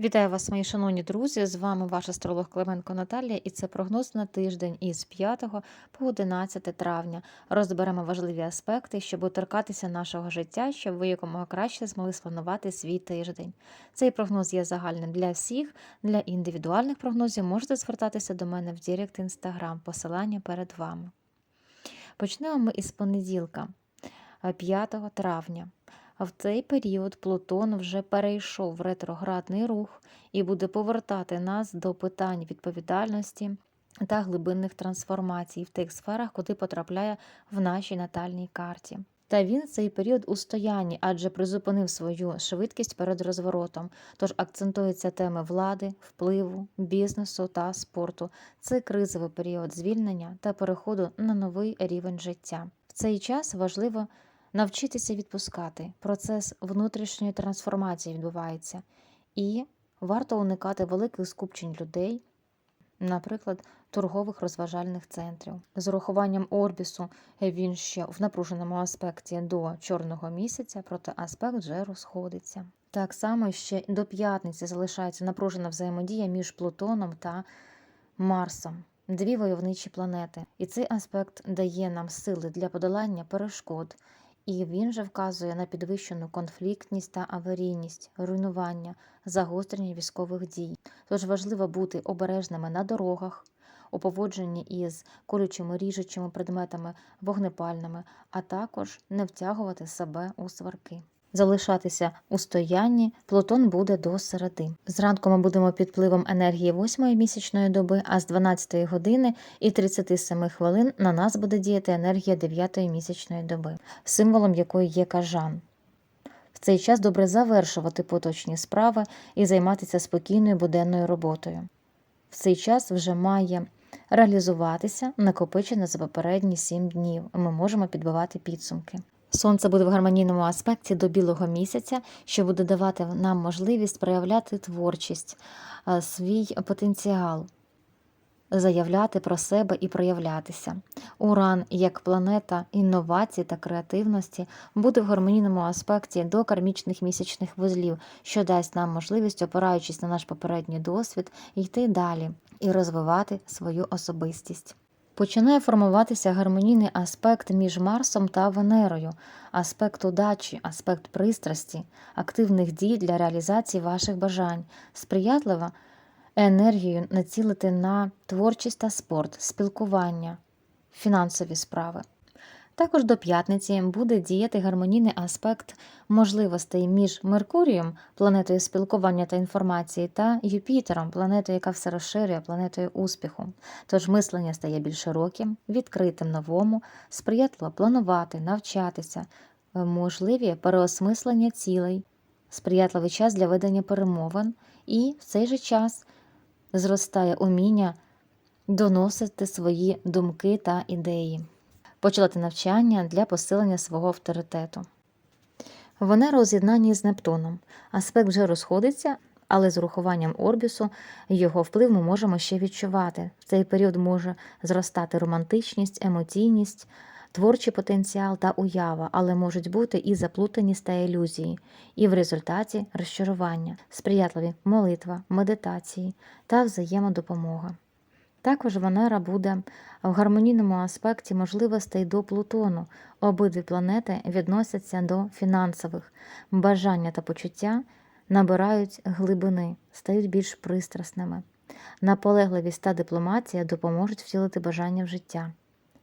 Вітаю вас, мої шановні друзі! З вами ваш астролог Клименко Наталія, і це прогноз на тиждень із 5 по 11 травня. Розберемо важливі аспекти, щоб торкатися нашого життя, щоб ви якомога краще змогли спланувати свій тиждень. Цей прогноз є загальним для всіх. Для індивідуальних прогнозів можете звертатися до мене в Директ Інстаграм. Посилання перед вами. Почнемо ми із понеділка, 5 травня. В цей період Плутон вже перейшов в ретроградний рух і буде повертати нас до питань відповідальності та глибинних трансформацій в тих сферах, куди потрапляє в нашій натальній карті. Та він цей період у стоянні, адже призупинив свою швидкість перед розворотом. Тож акцентуються теми влади, впливу, бізнесу та спорту. Це кризовий період звільнення та переходу на новий рівень життя. В цей час важливо навчитися відпускати. Процес внутрішньої трансформації відбувається, і варто уникати великих скупчень людей, наприклад, торгових розважальних центрів. З урахуванням орбісу він ще в напруженому аспекті до чорного місяця, проте аспект вже розходиться. Так само ще до п'ятниці залишається напружена взаємодія між Плутоном та Марсом. Дві войовничі планети, і цей аспект дає нам сили для подолання перешкод, і він же вказує на підвищену конфліктність та аварійність, руйнування, загострення військових дій. Тож важливо бути обережними на дорогах, у поводженні із колючими ріжучими предметами, вогнепальними, а також не втягувати себе у сварки. Залишатися у стоянні Плутон буде до середи. Зранку ми будемо під впливом енергії 8 місячної доби, а з 12 години і 37 хвилин на нас буде діяти енергія 9-ї місячної доби, символом якої є кажан. В цей час добре завершувати поточні справи і займатися спокійною буденною роботою. В цей час вже має реалізуватися накопичене за попередні 7 днів. Ми можемо підбивати підсумки. Сонце буде в гармонійному аспекті до білого місяця, що буде давати нам можливість проявляти творчість, е, свій потенціал, заявляти про себе і проявлятися. Уран, як планета інновацій та креативності, буде в гармонійному аспекті до кармічних місячних вузлів, що дасть нам можливість, опираючись на наш попередній досвід, йти далі і розвивати свою особистість. Починає формуватися гармонійний аспект між Марсом та Венерою, аспект удачі, аспект пристрасті, активних дій для реалізації ваших бажань, сприятлива енергію націлити на творчість та спорт, спілкування, фінансові справи. Також до п'ятниці буде діяти гармонійний аспект можливостей між Меркурієм, планетою спілкування та інформації, та Юпітером, планетою, яка все розширює, планетою успіху. Тож мислення стає більш широким, відкритим новому, сприятливо планувати, навчатися, можливі переосмислення цілей, сприятливий час для ведення перемовин, і в цей же час зростає уміння доносити свої думки та ідеї почати навчання для посилення свого авторитету. Венера у з'єднанні з Нептуном. Аспект вже розходиться, але з урахуванням орбісу його вплив ми можемо ще відчувати. В цей період може зростати романтичність, емоційність, творчий потенціал та уява, але можуть бути і заплутаність та ілюзії, і в результаті розчарування, сприятливі молитва, медитації та взаємодопомога. Також Венера буде в гармонійному аспекті можливостей до Плутону. Обидві планети відносяться до фінансових. Бажання та почуття набирають глибини, стають більш пристрасними. Наполегливість та дипломатія допоможуть втілити бажання в життя.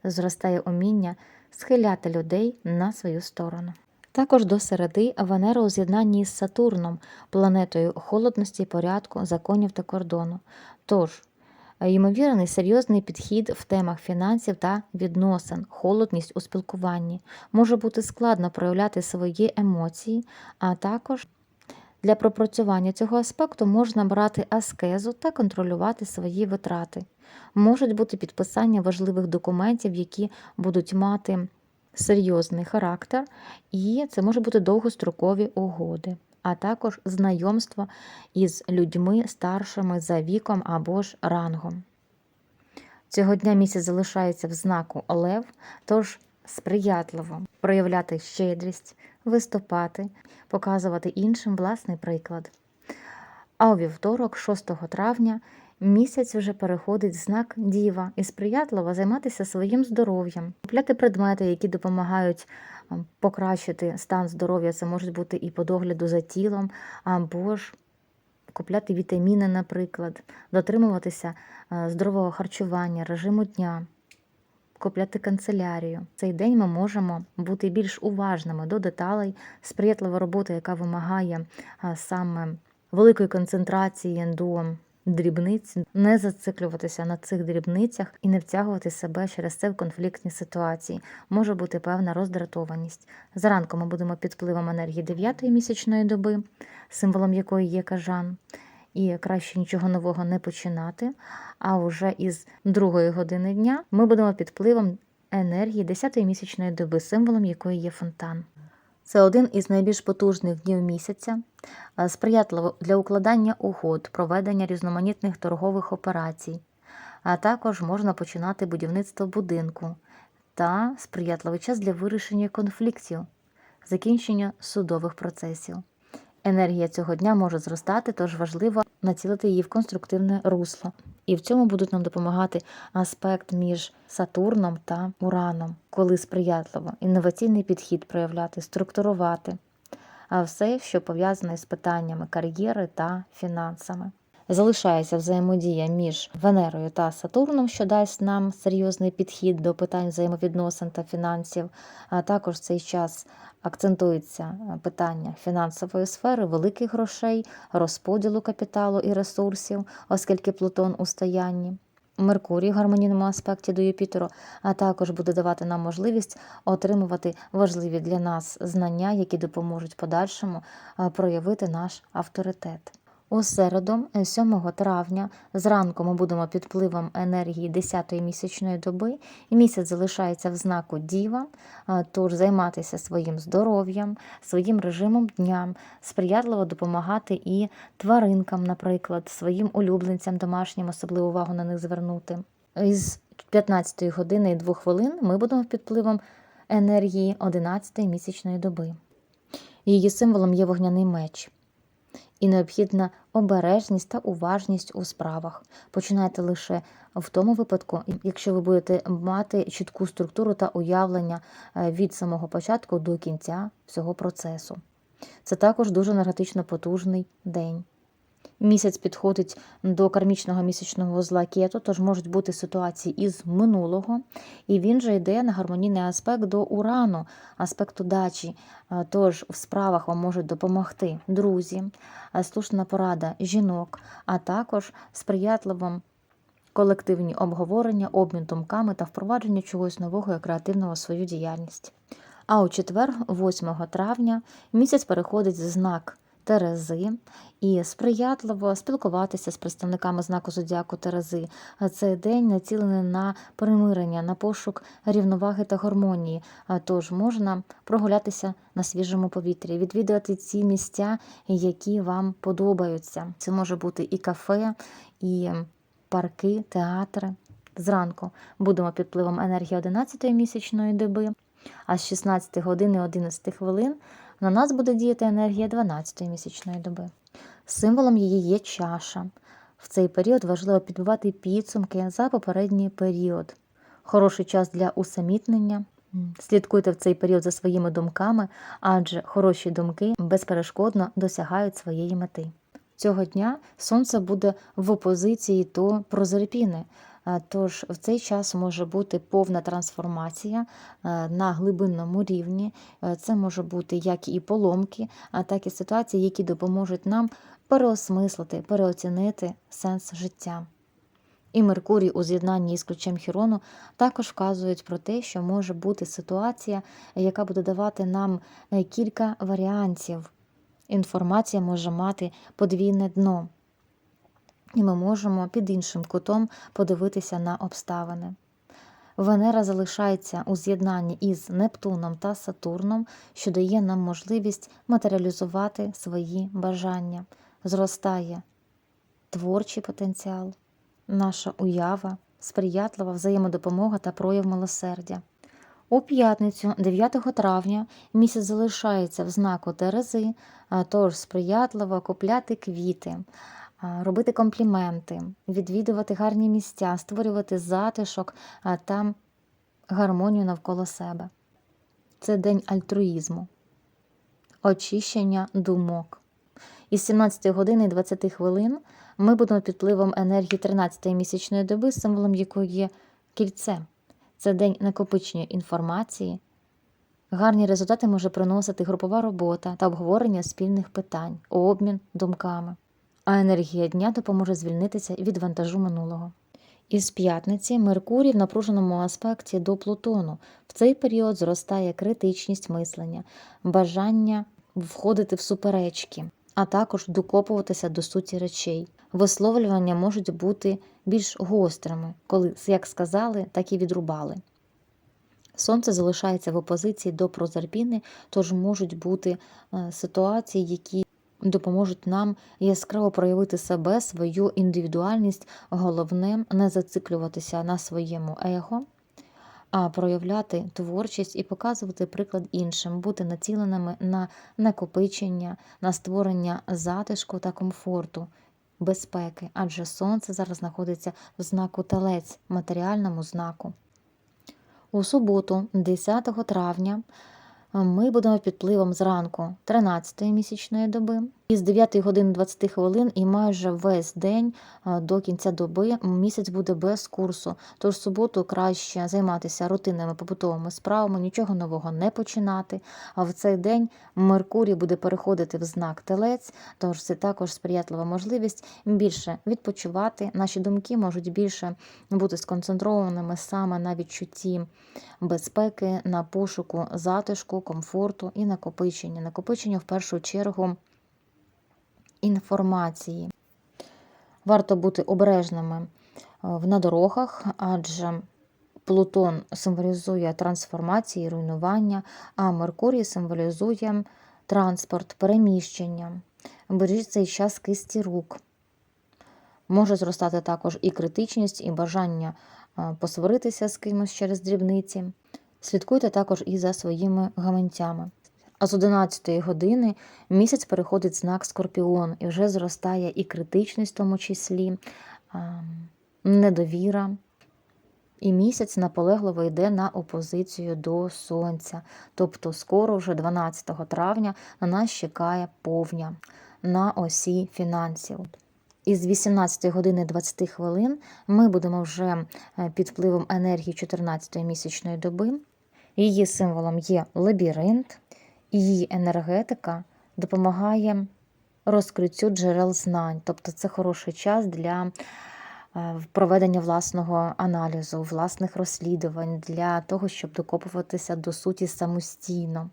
Зростає уміння схиляти людей на свою сторону. Також до середи Венера у з'єднанні з Сатурном, планетою холодності, порядку, законів та кордону. Тож ймовірний серйозний підхід в темах фінансів та відносин, холодність у спілкуванні. Може бути складно проявляти свої емоції, а також для пропрацювання цього аспекту можна брати аскезу та контролювати свої витрати. Можуть бути підписання важливих документів, які будуть мати серйозний характер, і це можуть бути довгострокові угоди а також знайомство із людьми старшими за віком або ж рангом. Цього дня місяць залишається в знаку Лев, тож сприятливо проявляти щедрість, виступати, показувати іншим власний приклад. А у вівторок, 6 травня, місяць вже переходить в знак Діва і сприятливо займатися своїм здоров'ям, купляти предмети, які допомагають покращити стан здоров'я. Це можуть бути і по догляду за тілом, або ж купляти вітаміни, наприклад, дотримуватися здорового харчування, режиму дня. Купляти канцелярію. Цей день ми можемо бути більш уважними до деталей, сприятлива робота, яка вимагає саме великої концентрації до дрібниць, не зациклюватися на цих дрібницях і не втягувати себе через це в конфліктні ситуації. Може бути певна роздратованість. Зранку ми будемо під впливом енергії 9-ї місячної доби, символом якої є кажан. І краще нічого нового не починати. А вже із другої години дня ми будемо під впливом енергії 10-ї місячної доби, символом якої є фонтан. Це один із найбільш потужних днів місяця, е, сприятливо для укладання угод, проведення різноманітних торгових операцій, а також можна починати будівництво будинку та сприятливий час для вирішення конфліктів, закінчення судових процесів. Енергія цього дня може зростати, тож важливо націлити її в конструктивне русло. І в цьому будуть нам допомагати аспект між Сатурном та Ураном, коли сприятливо, інноваційний підхід проявляти, структурувати, а все, що пов'язане з питаннями кар'єри та фінансами. Залишається взаємодія між Венерою та Сатурном, що дасть нам серйозний підхід до питань взаємовідносин та фінансів. А також в цей час акцентується питання фінансової сфери, великих грошей, розподілу капіталу і ресурсів, оскільки Плутон у стоянні. Меркурій в гармонійному аспекті до Юпітеру, а також буде давати нам можливість отримувати важливі для нас знання, які допоможуть подальшому проявити наш авторитет. У середу, 7 травня, зранку ми будемо під впливом енергії 10-ї місячної доби, і місяць залишається в знаку Діва, тож займатися своїм здоров'ям, своїм режимом дня, сприятливо допомагати і тваринкам, наприклад, своїм улюбленцям домашнім, особливу увагу на них звернути. Із 15 години і 2 хвилин ми будемо під впливом енергії 11-ї місячної доби. Її символом є вогняний меч і необхідна обережність та уважність у справах. Починайте лише в тому випадку, якщо ви будете мати чітку структуру та уявлення від самого початку до кінця всього процесу. Це також дуже енергетично потужний день. Місяць підходить до кармічного місячного вузла кету, тож можуть бути ситуації із минулого, і він же йде на гармонійний аспект до урану, аспекту дачі. Тож в справах вам можуть допомогти друзі, слушна порада жінок, а також сприятливо колективні обговорення, обмін думками та впровадження чогось нового і креативного в свою діяльність. А у четвер, 8 травня, місяць переходить знак Терези і сприятливо спілкуватися з представниками знаку зодіаку Терези. Цей день націлений на примирення, на пошук рівноваги та гармонії. Тож можна прогулятися на свіжому повітрі, відвідувати ці місця, які вам подобаються. Це може бути і кафе, і парки, театри. Зранку будемо під впливом енергії 11-ї місячної доби, а з 16 години 11 хвилин на нас буде діяти енергія 12-ї місячної доби. Символом її є чаша. В цей період важливо підбивати підсумки за попередній період. Хороший час для усамітнення. Слідкуйте в цей період за своїми думками, адже хороші думки безперешкодно досягають своєї мети. Цього дня сонце буде в опозиції до прозерпіни, Тож в цей час може бути повна трансформація на глибинному рівні. Це може бути як і поломки, а так і ситуації, які допоможуть нам переосмислити, переоцінити сенс життя. І Меркурій у з'єднанні із ключем Хірону також вказують про те, що може бути ситуація, яка буде давати нам е, кілька варіантів. Інформація може мати подвійне дно і ми можемо під іншим кутом подивитися на обставини. Венера залишається у з'єднанні із Нептуном та Сатурном, що дає нам можливість матеріалізувати свої бажання, зростає творчий потенціал, наша уява, сприятлива взаємодопомога та прояв милосердя. У п'ятницю, 9 травня, місяць залишається в знаку Терези, тож сприятливо купляти квіти, робити компліменти, відвідувати гарні місця, створювати затишок та гармонію навколо себе. Це день альтруїзму, очищення думок. Із 17 години 20 хвилин ми будемо під впливом енергії 13-ї місячної доби, символом якої є кільце. Це день накопичення інформації. Гарні результати може приносити групова робота та обговорення спільних питань, обмін думками. А енергія дня допоможе звільнитися від вантажу минулого. Із п'ятниці Меркурій в напруженому аспекті до Плутону. В цей період зростає критичність мислення, бажання входити в суперечки, а також докопуватися до суті речей. Висловлювання можуть бути більш гострими, коли як сказали, так і відрубали. Сонце залишається в опозиції до прозерпіни, тож можуть бути е, ситуації, які допоможуть нам яскраво проявити себе, свою індивідуальність. Головне не зациклюватися на своєму его, а проявляти творчість і показувати приклад іншим, бути націленими на накопичення, на створення затишку та комфорту, безпеки, адже сонце зараз знаходиться в знаку телець, матеріальному знаку. У суботу, 10 травня, ми будемо під впливом зранку 13-ї місячної доби. Із 9 години 20 хвилин і майже весь день до кінця доби місяць буде без курсу. Тож суботу краще займатися рутинними побутовими справами, нічого нового не починати. А в цей день Меркурій буде переходити в знак телець, тож це також сприятлива можливість більше відпочивати. Наші думки можуть більше бути сконцентрованими саме на відчутті безпеки, на пошуку затишку, комфорту і накопичення. Накопичення в першу чергу інформації. Варто бути обережними е, на дорогах, адже Плутон символізує трансформації, руйнування, а Меркурій символізує транспорт, переміщення. Бережіть цей час кисті рук. Може зростати також і критичність, і бажання е, посваритися з кимось через дрібниці. Слідкуйте також і за своїми гаманцями. А з 11 години місяць переходить знак Скорпіон і вже зростає і критичність, в тому числі, недовіра. І місяць наполегливо йде на опозицію до сонця. Тобто, скоро, вже 12 травня, на нас чекає повня на осі фінансів. Із 18 години 20 хвилин ми будемо вже е, під впливом енергії 14-ї місячної доби. Її символом є лабіринт, її енергетика допомагає розкриттю джерел знань. Тобто це хороший час для е, проведення власного аналізу, власних розслідувань, для того, щоб докопуватися до суті самостійно.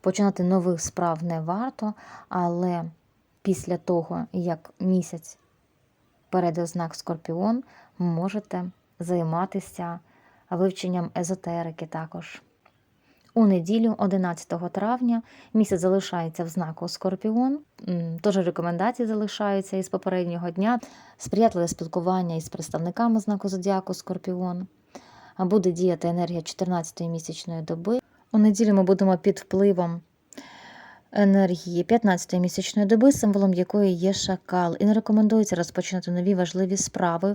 Починати нових справ не варто, але після того, як місяць перейде знак Скорпіон, можете займатися вивченням езотерики також. У неділю, 11 травня, місяць залишається в знаку Скорпіон, тож рекомендації залишаються із попереднього дня, сприятливе спілкування із представниками знаку Зодіаку Скорпіон. Буде діяти енергія 14-ї місячної доби. У неділю ми будемо під впливом енергії 15-ї місячної доби, символом якої є шакал. І не рекомендується розпочинати нові важливі справи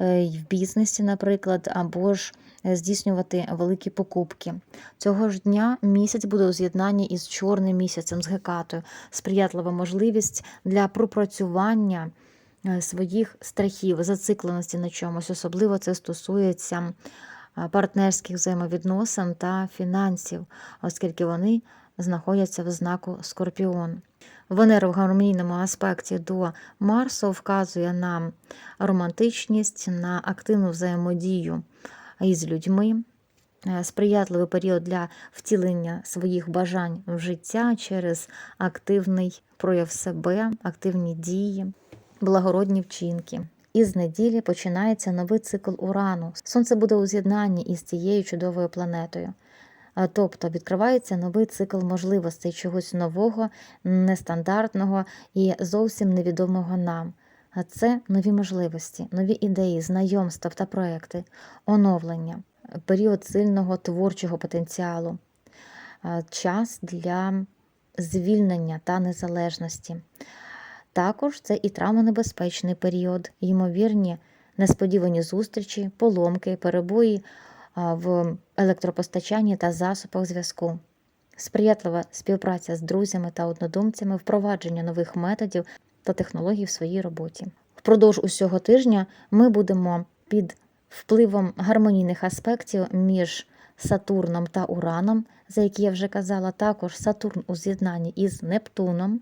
е, в бізнесі, наприклад, або ж здійснювати великі покупки. Цього ж дня місяць буде у з'єднанні із чорним місяцем, з гекатою, сприятлива можливість для пропрацювання е, своїх страхів, зацикленості на чомусь. Особливо це стосується партнерських взаємовідносин та фінансів, оскільки вони знаходяться в знаку Скорпіон. Венера в гармонійному аспекті до Марсу вказує на романтичність, на активну взаємодію із людьми, е, сприятливий період для втілення своїх бажань в життя через активний прояв себе, активні дії, благородні вчинки. Із неділі починається новий цикл урану. Сонце буде у з'єднанні із цією чудовою планетою. Тобто відкривається новий цикл можливостей чогось нового, нестандартного і зовсім невідомого нам. А це нові можливості, нові ідеї, знайомства та проекти, оновлення. період сильного творчого потенціалу, час для звільнення та незалежності. Також це і травмонебезпечний період, ймовірні несподівані зустрічі, поломки, перебої в електропостачанні та засобах зв'язку, сприятлива співпраця з друзями та однодумцями, впровадження нових методів та технологій в своїй роботі. Впродовж усього тижня ми будемо під впливом гармонійних аспектів між Сатурном та Ураном, за які я вже казала, також Сатурн у з'єднанні із Нептуном.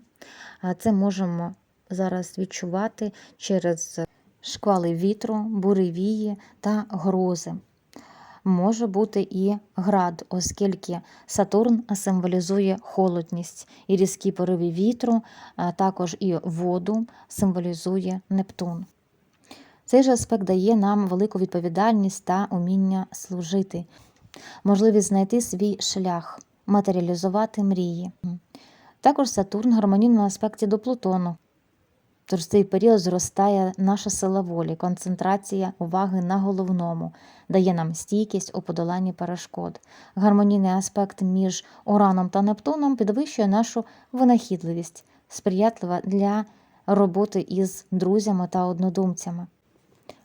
Це можемо зараз відчувати через шквали вітру, буревії та грози. Може бути і град, оскільки Сатурн символізує холодність і різкі пориви вітру, а також і воду символізує Нептун. Цей же аспект дає нам велику відповідальність та уміння служити, можливість знайти свій шлях, матеріалізувати мрії. Також Сатурн в гармонійному аспекті до Плутону. Тож в цей період зростає наша сила волі, концентрація уваги на головному, дає нам стійкість у подоланні перешкод. Гармонійний аспект між Ураном та Нептуном підвищує нашу винахідливість, сприятлива для роботи із друзями та однодумцями.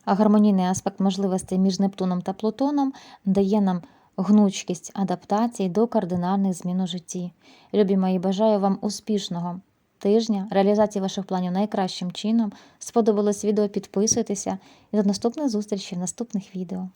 А гармонійний аспект можливостей між Нептуном та Плутоном дає нам гнучкість адаптації до кардинальних змін у житті. Любі мої, бажаю вам успішного тижня, реалізації ваших планів найкращим чином. Сподобалось відео, підписуйтеся і до наступних зустрічей в наступних відео.